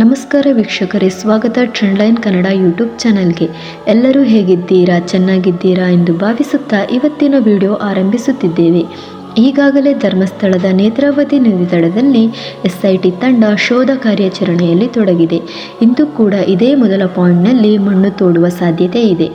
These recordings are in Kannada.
ನಮಸ್ಕಾರ ವೀಕ್ಷಕರೇ, ಸ್ವಾಗತ ಟ್ರೆಂಡ್ಲೈನ್ ಕನ್ನಡ ಯೂಟ್ಯೂಬ್ ಚಾನಲ್ಗೆ. ಎಲ್ಲರೂ ಹೇಗಿದ್ದೀರಾ, ಚೆನ್ನಾಗಿದ್ದೀರಾ ಎಂದು ಭಾವಿಸುತ್ತಾ ಇವತ್ತಿನ ವಿಡಿಯೋ ಆರಂಭಿಸುತ್ತಿದ್ದೇವೆ. ಈಗಾಗಲೇ ಧರ್ಮಸ್ಥಳದ ನೇತ್ರಾವತಿ ನದಿ ದಡದಲ್ಲಿ ಎಸ್ಐಟಿ ತಂಡ ಶೋಧ ಕಾರ್ಯಾಚರಣೆಯಲ್ಲಿ ತೊಡಗಿದೆ. ಇಂದು ಕೂಡ ಇದೇ ಮೊದಲ ಪಾಯಿಂಟ್ನಲ್ಲಿ ಮಣ್ಣು ತೋಡುವ ಸಾಧ್ಯತೆ ಇದೆ.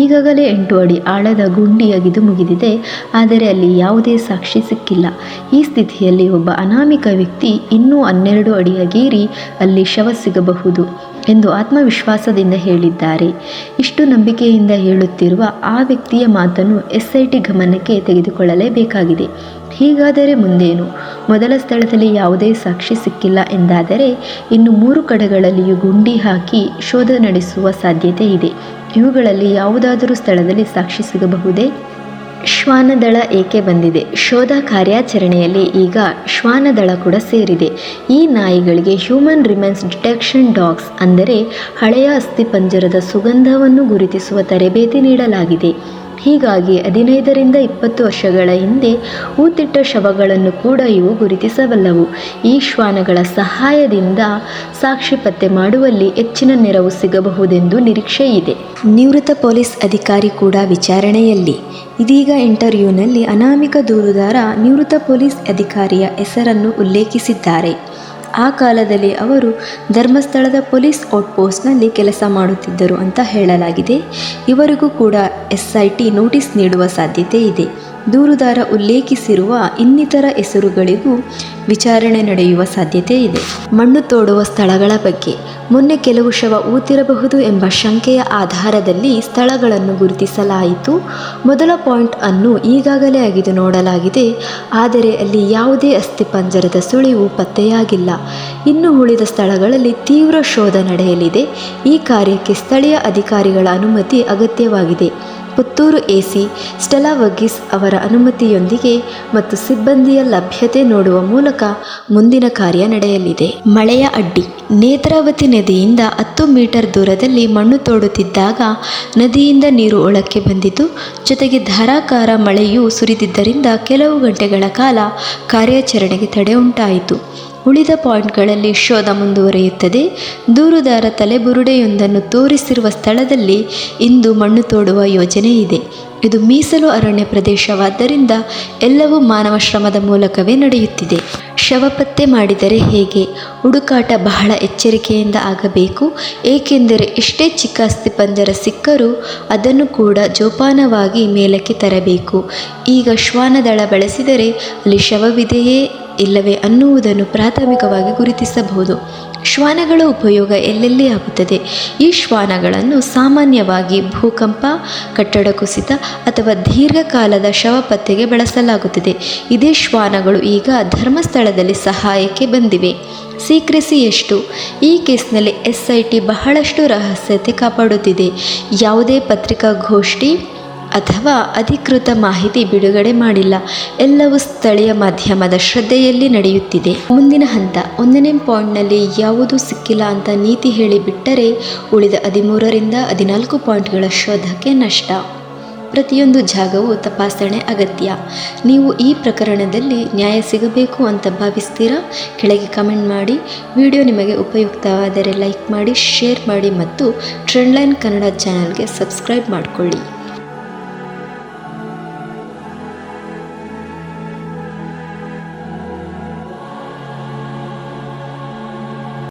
ಈಗಾಗಲೇ ಎಂಟು ಅಡಿ ಆಳದ ಗುಂಡಿಯಾಗಿದ್ದು ಮುಗಿದಿದೆ, ಆದರೆ ಅಲ್ಲಿ ಯಾವುದೇ ಸಾಕ್ಷಿ ಸಿಕ್ಕಿಲ್ಲ. ಈ ಸ್ಥಿತಿಯಲ್ಲಿ ಒಬ್ಬ ಅನಾಮಿಕ ವ್ಯಕ್ತಿ ಇನ್ನೂ ಹನ್ನೆರಡು ಅಡಿಯಗೇರಿ ಅಲ್ಲಿ ಶವ ಸಿಗಬಹುದು ಎಂದು ಆತ್ಮವಿಶ್ವಾಸದಿಂದ ಹೇಳಿದ್ದಾರೆ. ಇಷ್ಟು ನಂಬಿಕೆಯಿಂದ ಹೇಳುತ್ತಿರುವ ಆ ವ್ಯಕ್ತಿಯ ಮಾತನ್ನು ಎಸ್ಐಟಿ ಗಮನಕ್ಕೆ ತೆಗೆದುಕೊಳ್ಳಲೇಬೇಕಾಗಿದೆ. ಹೀಗಾದರೆ ಮುಂದೇನು? ಮೊದಲ ಸ್ಥಳದಲ್ಲಿ ಯಾವುದೇ ಸಾಕ್ಷಿ ಸಿಕ್ಕಿಲ್ಲ ಎಂದಾದರೆ, ಇನ್ನು ಮೂರು ಕಡೆಗಳಲ್ಲಿಯೂ ಗುಂಡಿ ಹಾಕಿ ಶೋಧ ನಡೆಸುವ ಸಾಧ್ಯತೆ ಇದೆ. ಇವುಗಳಲ್ಲಿ ಯಾವುದಾದರೂ ಸ್ಥಳದಲ್ಲಿ ಸಾಕ್ಷಿ ಸಿಗಬಹುದೇ? ಶ್ವಾನದಳ ಏಕೆ ಬಂದಿದೆ? ಶೋಧ ಕಾರ್ಯಾಚರಣೆಯಲ್ಲಿ ಈಗ ಶ್ವಾನದಳ ಕೂಡ ಸೇರಿದೆ. ಈ ನಾಯಿಗಳಿಗೆ ಹ್ಯೂಮನ್ ರಿಮೆನ್ಸ್ ಡಿಟೆಕ್ಷನ್ ಡಾಗ್ಸ್ ಅಂದರೆ ಹಳೆಯ ಅಸ್ಥಿಪಂಜರದ ಸುಗಂಧವನ್ನು ಗುರುತಿಸುವ ತರಬೇತಿ ನೀಡಲಾಗಿದೆ. ಹೀಗಾಗಿ ಹದಿನೈದರಿಂದ ಇಪ್ಪತ್ತು ವರ್ಷಗಳ ಹಿಂದೆ ಹೂತಿಟ್ಟ ಶವಗಳನ್ನು ಕೂಡ ಇವು ಗುರುತಿಸಬಲ್ಲವು. ಈ ಶ್ವಾನಗಳ ಸಹಾಯದಿಂದ ಸಾಕ್ಷಿ ಪತ್ತೆ ಮಾಡುವಲ್ಲಿ ಹೆಚ್ಚಿನ ನೆರವು ಸಿಗಬಹುದೆಂದು ನಿರೀಕ್ಷೆ ಇದೆ ನಿವೃತ್ತ ಪೊಲೀಸ್ ಅಧಿಕಾರಿ ಕೂಡ ವಿಚಾರಣೆಯಲ್ಲಿ. ಇದೀಗ ಇಂಟರ್ವ್ಯೂನಲ್ಲಿ ಅನಾಮಿಕ ದೂರುದಾರ ನಿವೃತ್ತ ಪೊಲೀಸ್ ಅಧಿಕಾರಿಯ ಹೆಸರನ್ನು ಉಲ್ಲೇಖಿಸಿದ್ದಾರೆ. ಆ ಕಾಲದಲ್ಲಿ ಅವರು ಧರ್ಮಸ್ಥಳದ ಪೊಲೀಸ್ ಔಟ್ಪೋಸ್ಟ್ನಲ್ಲಿ ಕೆಲಸ ಮಾಡುತ್ತಿದ್ದರು ಅಂತ ಹೇಳಲಾಗಿದೆ. ಇವರಿಗೂ ಕೂಡ ಎಸ್ ಐ ಟಿ ನೋಟಿಸ್ ನೀಡುವ ಸಾಧ್ಯತೆ ಇದೆ. ದೂರುದಾರ ಉಲ್ಲೇಖಿಸಿರುವ ಇನ್ನಿತರ ಹೆಸರುಗಳಿಗೂ ವಿಚಾರಣೆ ನಡೆಯುವ ಸಾಧ್ಯತೆ ಇದೆ. ಮಣ್ಣು ತೋಡುವ ಸ್ಥಳಗಳ ಬಗ್ಗೆ ಮೊನ್ನೆ ಕೆಲವು ಶವ ಊತಿರಬಹುದು ಎಂಬ ಶಂಕೆಯ ಆಧಾರದಲ್ಲಿ ಸ್ಥಳಗಳನ್ನು ಗುರುತಿಸಲಾಯಿತು. ಮೊದಲ ಪಾಯಿಂಟ್ ಅನ್ನು ಈಗಾಗಲೇ ಅಗಿದು ನೋಡಲಾಗಿದೆ. ಆದರೆ ಅಲ್ಲಿ ಯಾವುದೇ ಅಸ್ಥಿಪಂಜರದ ಸುಳಿವು ಪತ್ತೆಯಾಗಿಲ್ಲ. ಇನ್ನು ಉಳಿದ ಸ್ಥಳಗಳಲ್ಲಿ ತೀವ್ರ ಶೋಧ ನಡೆಯಲಿದೆ. ಈ ಕಾರ್ಯಕ್ಕೆ ಸ್ಥಳೀಯ ಅಧಿಕಾರಿಗಳ ಅನುಮತಿ ಅಗತ್ಯವಾಗಿದೆ. ಪುತ್ತೂರು ಎಸಿ ಸ್ಟೆಲಾ ವಗ್ಗಿಸ್ ಅವರ ಅನುಮತಿಯೊಂದಿಗೆ ಮತ್ತು ಸಿಬ್ಬಂದಿಯ ಲಭ್ಯತೆ ನೋಡುವ ಮೂಲಕ ಮುಂದಿನ ಕಾರ್ಯ ನಡೆಯಲಿದೆ. ಮಳೆಯ ಅಡ್ಡಿ. ನೇತ್ರಾವತಿ ನದಿಯಿಂದ ಹತ್ತು ಮೀಟರ್ ದೂರದಲ್ಲಿ ಮಣ್ಣು ತೋಡುತ್ತಿದ್ದಾಗ ನದಿಯಿಂದ ನೀರು ಒಳಕ್ಕೆ ಬಂದಿತು ಜೊತೆಗೆ ಧಾರಾಕಾರ ಮಳೆಯೂ ಸುರಿದಿದ್ದರಿಂದ ಕೆಲವು ಗಂಟೆಗಳ ಕಾಲ ಕಾರ್ಯಾಚರಣೆಗೆ ತಡೆ ಉಂಟಾಯಿತು. ಉಳಿದ ಪಾಯಿಂಟ್ಗಳಲ್ಲಿ ಶೋಧ ಮುಂದುವರಿಯುತ್ತದೆ. ದೂರುದಾರ ತಲೆಬುರುಡೆಯೊಂದನ್ನು ತೋರಿಸಿರುವ ಸ್ಥಳದಲ್ಲಿ ಇಂದು ಮಣ್ಣು ತೋಡುವ ಯೋಜನೆ ಇದೆ. ಇದು ಮೀಸಲು ಅರಣ್ಯ ಪ್ರದೇಶವಾದ್ದರಿಂದ ಎಲ್ಲವೂ ಮಾನವ ಶ್ರಮದ ಮೂಲಕವೇ ನಡೆಯುತ್ತಿದೆ. ಶವ ಪತ್ತೆ ಮಾಡಿದರೆ ಹೇಗೆ? ಹುಡುಕಾಟ ಬಹಳ ಎಚ್ಚರಿಕೆಯಿಂದ ಆಗಬೇಕು. ಏಕೆಂದರೆ ಎಷ್ಟೇ ಚಿಕ್ಕ ಅಸ್ಥಿಪಂಜರ ಸಿಕ್ಕರೂ ಅದನ್ನು ಕೂಡ ಜೋಪಾನವಾಗಿ ಮೇಲಕ್ಕೆ ತರಬೇಕು. ಈಗ ಶ್ವಾನದಳ ಬಳಸಿದರೆ ಅಲ್ಲಿ ಶವವಿದೆಯೇ? ಇಲ್ಲವೇ ಅನ್ನುವುದನ್ನು ಪ್ರಾಥಮಿಕವಾಗಿ ಗುರುತಿಸಬಹುದು. ಶ್ವಾನಗಳ ಉಪಯೋಗ ಎಲ್ಲೆಲ್ಲಿ ಆಗುತ್ತದೆ? ಈ ಶ್ವಾನಗಳನ್ನು ಸಾಮಾನ್ಯವಾಗಿ ಭೂಕಂಪ, ಕಟ್ಟಡ ಕುಸಿತ ಅಥವಾ ದೀರ್ಘಕಾಲದ ಶವ ಪತ್ತೆಗೆ ಬಳಸಲಾಗುತ್ತದೆ. ಇದೇ ಶ್ವಾನಗಳು ಈಗ ಧರ್ಮಸ್ಥಳದಲ್ಲಿ ಸಹಾಯಕ್ಕೆ ಬಂದಿವೆ. ಸೀಕ್ರೆಸಿ ಎಷ್ಟು? ಈ ಕೇಸ್ನಲ್ಲಿ ಎಸ್ ಐ ಟಿ ಬಹಳಷ್ಟು ರಹಸ್ಯತೆ ಕಾಪಾಡುತ್ತಿದೆ. ಯಾವುದೇ ಪತ್ರಿಕಾಗೋಷ್ಠಿ ಅಥವಾ ಅಧಿಕೃತ ಮಾಹಿತಿ ಬಿಡುಗಡೆ ಮಾಡಿಲ್ಲ. ಎಲ್ಲವೂ ಸ್ಥಳೀಯ ಮಾಧ್ಯಮದ ಶ್ರದ್ಧೆಯಲ್ಲಿ ನಡೆಯುತ್ತಿದೆ. ಮುಂದಿನ ಹಂತ, ಒಂದನೇ ಪಾಯಿಂಟ್ನಲ್ಲಿ ಯಾವುದೂ ಸಿಕ್ಕಿಲ್ಲ ಅಂತ ನೀತಿ ಹೇಳಿಬಿಟ್ಟರೆ ಉಳಿದ ಹದಿಮೂರರಿಂದ ಹದಿನಾಲ್ಕು ಪಾಯಿಂಟ್ಗಳ ಶೋಧಕ್ಕೆ ನಷ್ಟ. ಪ್ರತಿಯೊಂದು ಜಾಗವು ತಪಾಸಣೆ ಅಗತ್ಯ. ನೀವು ಈ ಪ್ರಕರಣದಲ್ಲಿ ನ್ಯಾಯ ಸಿಗಬೇಕು ಅಂತ ಭಾವಿಸ್ತೀರಾ? ಕೆಳಗೆ ಕಮೆಂಟ್ ಮಾಡಿ. ವಿಡಿಯೋ ನಿಮಗೆ ಉಪಯುಕ್ತವಾದರೆ ಲೈಕ್ ಮಾಡಿ, ಶೇರ್ ಮಾಡಿ ಮತ್ತು ಟ್ರೆಂಡ್ಲೈನ್ ಕನ್ನಡ ಚಾನಲ್ಗೆ ಸಬ್ಸ್ಕ್ರೈಬ್ ಮಾಡಿಕೊಳ್ಳಿ.